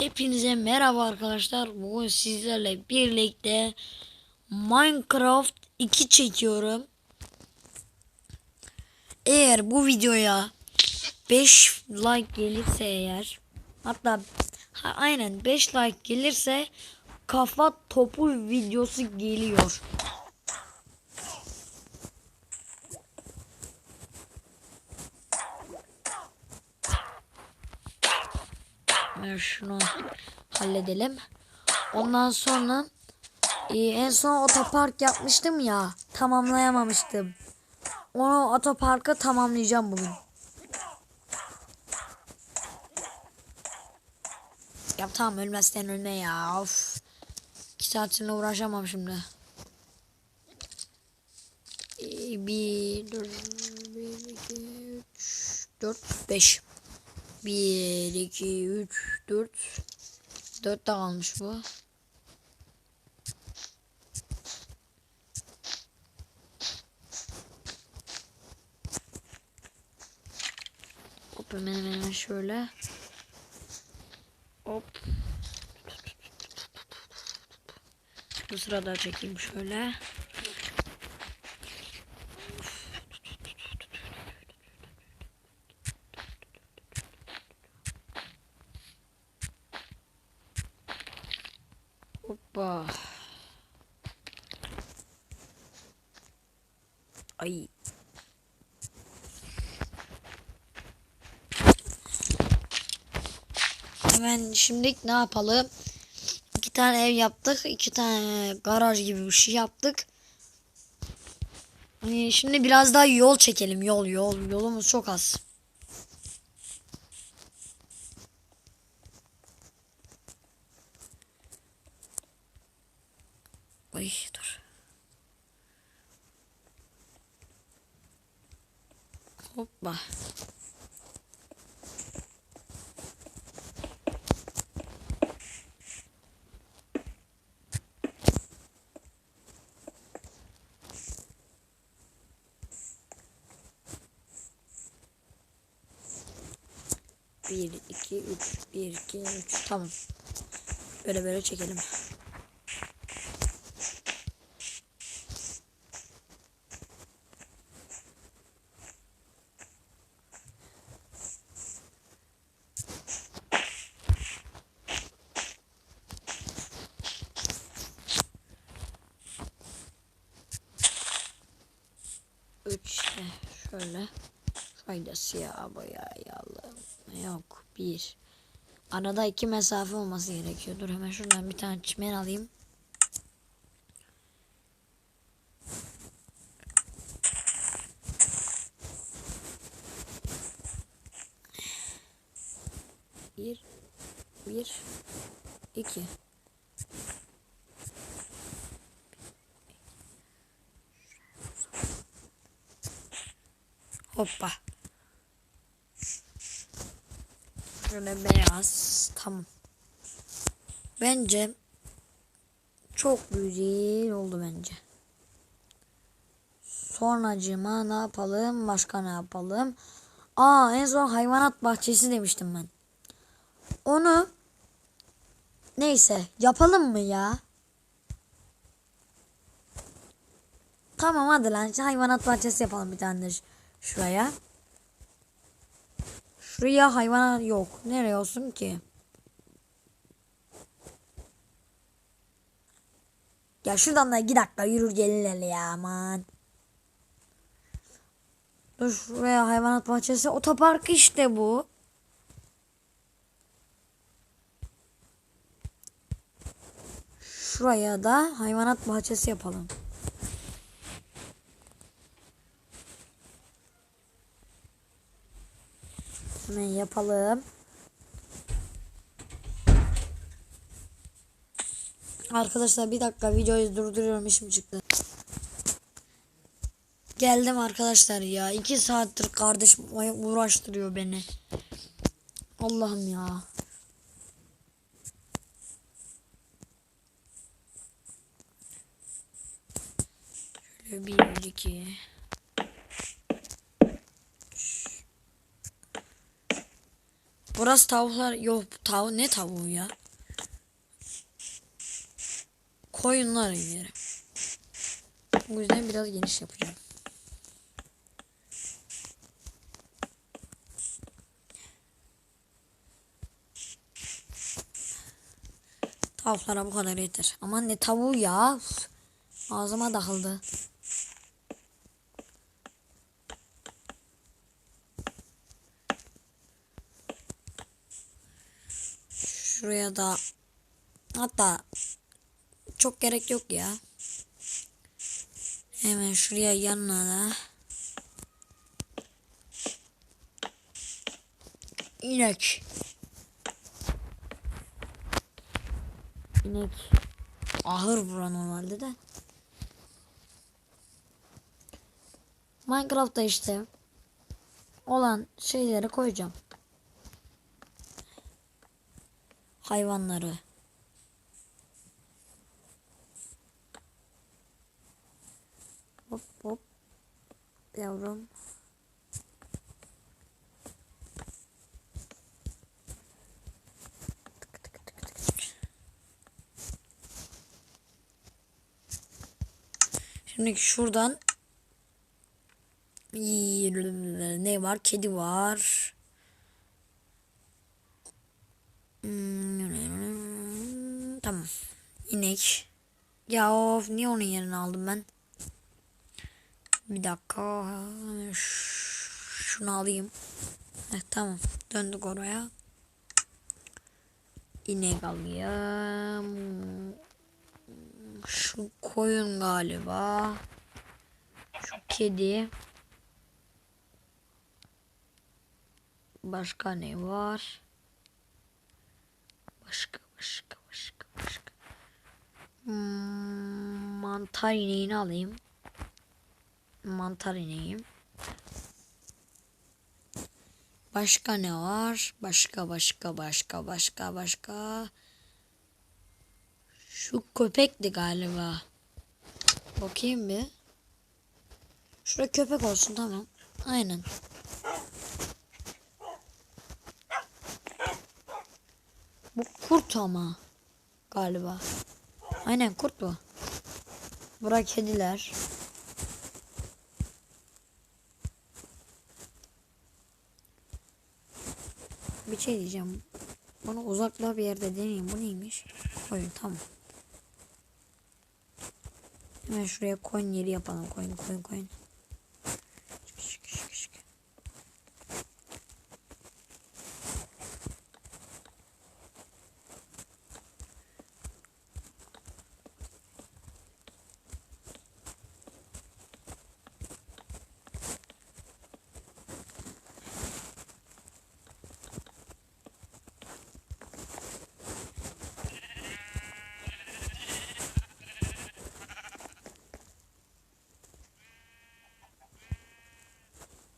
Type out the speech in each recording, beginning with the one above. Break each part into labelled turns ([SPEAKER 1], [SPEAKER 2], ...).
[SPEAKER 1] Hepinize merhaba arkadaşlar. Bugün sizlerle birlikte Minecraft 2 çekiyorum. Eğer bu videoya 5 like gelirse eğer hatta ha, aynen 5 like gelirse kafa topu videosu geliyor. Şunu halledelim. Ondan sonra e, en son otopark yapmıştım ya. Tamamlayamamıştım. Onu otoparkı tamamlayacağım bugün. Ya tamam ölmezsen ölme ya. Of. İki saatinde uğraşamam şimdi. E, bir, dört, bir, iki, üç, dört, beş. 1, 2, 3, 4. 4 de kalmış bu. Hop hemen hemen şöyle. Hop. Bu sırada çekeyim şöyle. Hoppa. Ay. Hemen şimdi ne yapalım? İki tane ev yaptık. iki tane garaj gibi bir şey yaptık. Ee, Şimdi biraz daha yol çekelim. Yol yol. Yolumuz çok az. Ay dur. Hoppa. Bir, iki, üç, bir, iki, üç. Tamam. Böyle böyle çekelim. Üç de şöyle. Şurayı da siyah boyayalım. Yok bir. Arada iki mesafe olması gerekiyor. Dur hemen şuradan bir tane çimen alayım. Bir, bir, iki. Hoppa. Şöyle beyaz. Tamam. Bence çok güzel oldu bence. Sonracıma ne yapalım? Başka ne yapalım? Aa en son hayvanat bahçesi demiştim ben. Onu neyse yapalım mı ya? Tamam hadi lan hayvanat bahçesi yapalım bir tane de ş- şuraya. Şuraya hayvan yok. Nereye olsun ki? Ya şuradan da iki dakika yürür gelin hele ya aman. Dur şuraya hayvanat bahçesi. Otopark işte bu. Şuraya da hayvanat bahçesi yapalım. Hemen yapalım. Arkadaşlar bir dakika videoyu durduruyorum işim çıktı. Geldim arkadaşlar ya. iki saattir kardeşim uğraştırıyor beni. Allah'ım ya. Şöyle bir iki. Burası tavuklar yok tavu ne tavuğu ya? Koyunlar yeri. Bu yüzden biraz geniş yapacağım. Tavuklara bu kadar yeter. Aman ne tavuğu ya. Ağzıma takıldı. Şuraya da hatta çok gerek yok ya. Hemen şuraya yanına da inek. İnek ahır vuran normalde de. Minecraft'ta işte olan şeyleri koyacağım. Hayvanları. Hop hop. Yavrum. Şimdi şuradan ne var? Kedi var. Hmm, Tamam. İnek. Ya of niye onun yerini aldım ben? Bir dakika. Şunu alayım. Heh, tamam. Döndük oraya. İnek alayım. Şu koyun galiba. Şu kedi. Başka ne var? Başka başka başka başka. Hmm, mantar ineğini alayım. Mantar ineği. Başka ne var? Başka başka başka başka başka. Şu köpekti galiba. Bakayım bir. Şurada köpek olsun tamam. Aynen. Bu kurt ama. Galiba. Aynen kurt bu. Bura kediler. Bir şey diyeceğim. Bunu uzakta bir yerde deneyeyim. Bu neymiş? Koyun tamam. Hemen şuraya koyun yeri yapalım. Koyun koyun koyun. Şık, şık, şık, şık.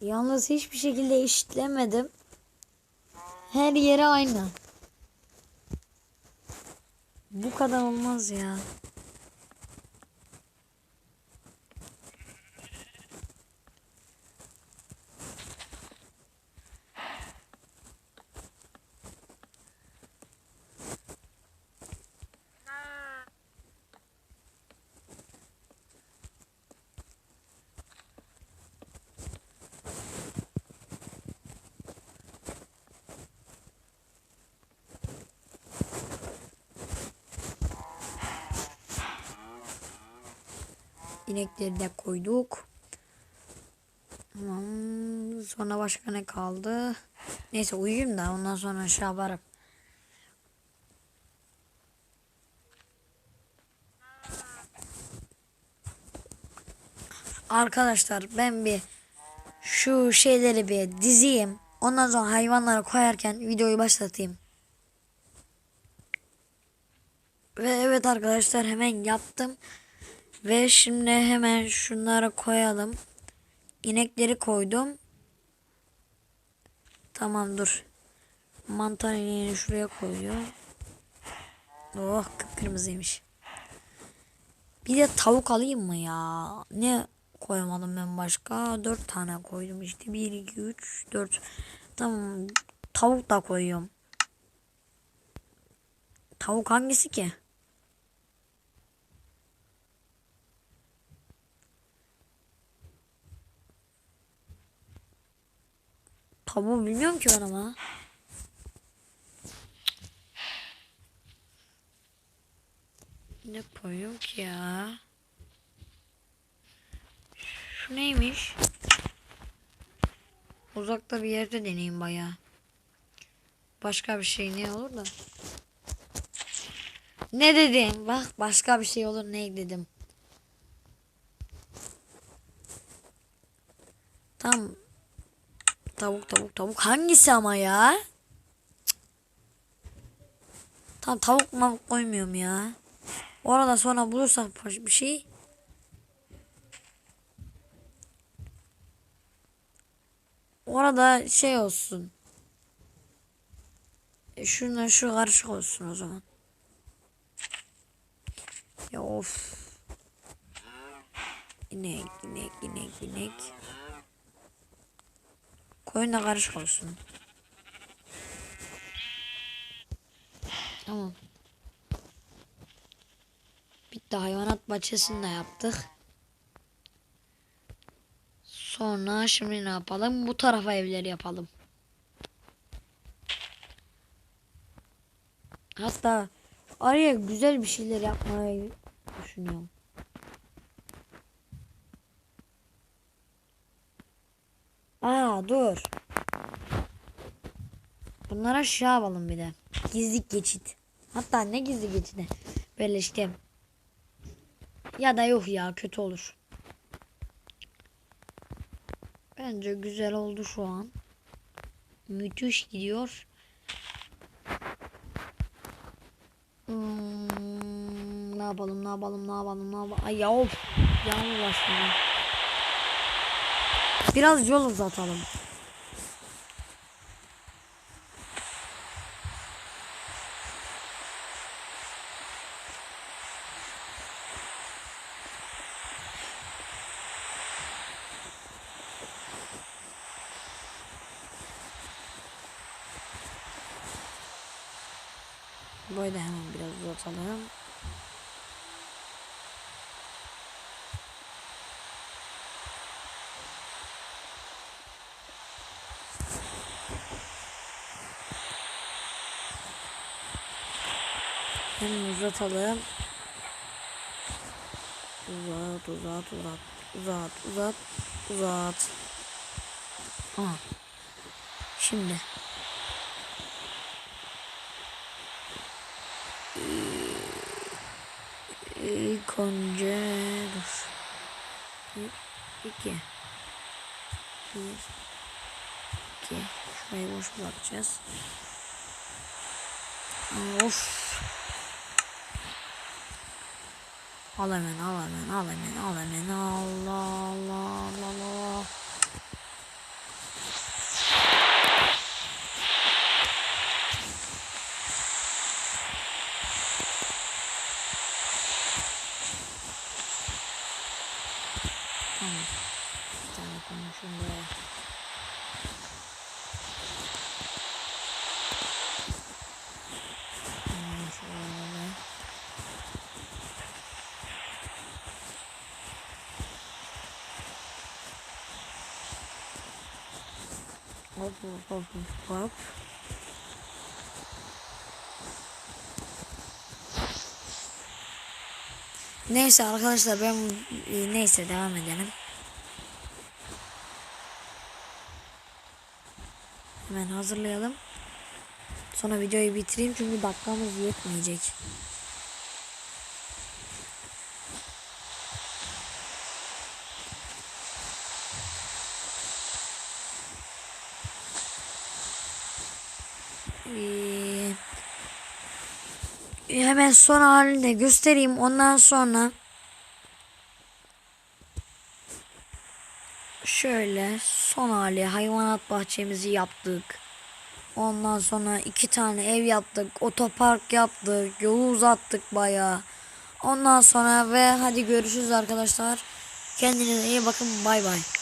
[SPEAKER 1] Yalnız hiçbir şekilde eşitlemedim. Her yere aynı. Bu kadar olmaz ya. İnekleri de koyduk. Tamam. Sonra başka ne kaldı? Neyse uyuyayım da ondan sonra şey yaparım. Arkadaşlar ben bir şu şeyleri bir dizeyim. Ondan sonra hayvanları koyarken videoyu başlatayım. Ve evet arkadaşlar hemen yaptım. Ve şimdi hemen şunları koyalım. İnekleri koydum. Tamam dur. Mantar ineğini şuraya koyuyor. Oh kıpkırmızıymış. Bir de tavuk alayım mı ya? Ne koyamadım ben başka? Dört tane koydum işte. Bir, iki, üç, dört. Tamam. tavuk da koyuyorum. Tavuk hangisi ki? Tavuğu bilmiyorum ki ben ama. Ne koyuyorum ki ya? Şu neymiş? Uzakta bir yerde deneyeyim bayağı. Başka bir şey ne olur da. Ne dedim? Bak başka bir şey olur ne dedim. Tam tavuk tavuk tavuk hangisi ama ya? Tam tavuk mavuk koymuyorum ya. Orada sonra bulursak bir şey. Orada şey olsun. E şundan şu karışık olsun o zaman. Ya of. İnek, inek, inek, inek. Koyun da karışık olsun. Tamam. Bitti hayvanat bahçesini de yaptık. Sonra şimdi ne yapalım? Bu tarafa evleri yapalım. Hatta araya güzel bir şeyler yapmayı düşünüyorum. Aa dur. Bunlara şey yapalım bir de. Gizli geçit. Hatta ne gizli geçidi? Böyle işte. Ya da yok ya kötü olur. Bence güzel oldu şu an. Müthiş gidiyor. Hmm, ne yapalım ne yapalım ne yapalım ne yapalım. Ay ya of. Yağmur başladı. Biraz yol uzatalım. Böyle hemen biraz uzatalım. Hemen uzatalım. Uzat, uzat, uzat, uzat, uzat, uzat. Aha. Şimdi. İlk önce dur. Bir, iki. Bir, iki. Şurayı boş bırakacağız. Of. Al hemen al hemen al hemen al hemen Allah Allah Allah Allah. Tamam. Bir tane konuşun buraya. Hmm, şöyle. Hop hop hop hop hop. Neyse arkadaşlar ben e, neyse devam edelim. Hemen hazırlayalım. Sonra videoyu bitireyim çünkü dakikamız yetmeyecek. Ee, hemen son halini de göstereyim. Ondan sonra şöyle son hali hayvanat bahçemizi yaptık. Ondan sonra iki tane ev yaptık. Otopark yaptık. Yolu uzattık bayağı. Ondan sonra ve hadi görüşürüz arkadaşlar. Kendinize iyi bakın. Bay bay.